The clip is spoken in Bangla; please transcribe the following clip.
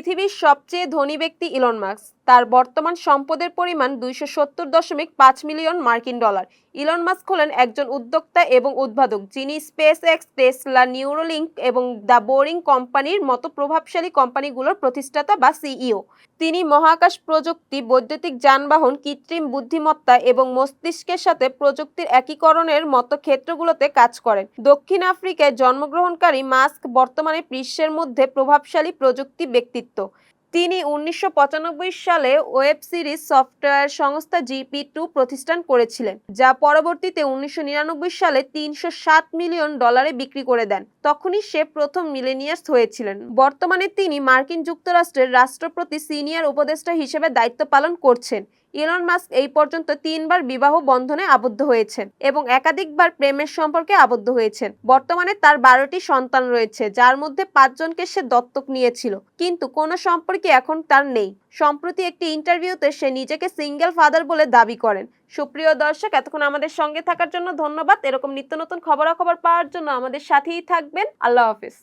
পৃথিবীর সবচেয়ে ধনী ব্যক্তি ইলন মাস্ক তার বর্তমান সম্পদের পরিমাণ দুইশো সত্তর দশমিক পাঁচ মিলিয়ন মার্কিন ডলার। ইলন মাস্ক হলেন একজন উদ্যোক্তা এবং উদ্ভাবক, যিনি স্পেস এক্স টেসলা নিউরোলিঙ্ক এবং দ্য বোরিং কোম্পানির মতো প্রভাবশালী কোম্পানিগুলোর প্রতিষ্ঠাতা বা সিইও তিনি মহাকাশ প্রযুক্তি, বৈদ্যুতিক যানবাহন, কৃত্রিম বুদ্ধিমত্তা এবং মস্তিষ্কের সাথে প্রযুক্তির একীকরণের মতো ক্ষেত্রগুলোতে কাজ করেন। দক্ষিণ আফ্রিকায় জন্মগ্রহণকারী মাস্ক বর্তমানে বিশ্বের মধ্যে প্রভাবশালী প্রযুক্তি ব্যক্তিত্ব। তিনি উনিশশো পঁচানব্বই সালে ওয়েব সিরিজ সফটওয়্যার সংস্থা জিপি টু প্রতিষ্ঠান করেছিলেন, যা পরবর্তীতে উনিশশো নিরানব্বই সালে তিনশো সাত মিলিয়ন ডলারে বিক্রি করে দেন। তখনই সে প্রথম মিলেনিয়াস হয়েছিলেন। বর্তমানে তিনি মার্কিন যুক্তরাষ্ট্রের রাষ্ট্রপতি সিনিয়র উপদেষ্টা হিসেবে দায়িত্ব পালন করছেন। ইলন মাস্ক এই পর্যন্ত তিনবার বিবাহ বন্ধনে আবদ্ধ হয়েছেন এবং একাধিকবার প্রেমের সম্পর্কে আবদ্ধ হয়েছেন। বর্তমানে তার বারোটি সন্তান রয়েছে, যার মধ্যে পাঁচজনকে সে দত্তক নিয়েছিল। কিন্তু কোনো সম্পর্কে এখন তার নেই। সম্প্রতি একটি ইন্টারভিউতে সে নিজেকে সিঙ্গেল ফাদার বলে দাবি করেন। সুপ্রিয় দর্শক, এতক্ষণ আমাদের সঙ্গে থাকার জন্য ধন্যবাদ। এরকম নিত্য নতুন খবরাখবর পাওয়ার জন্য আমাদের সাথেই থাকবেন। আল্লাহ হাফিজ।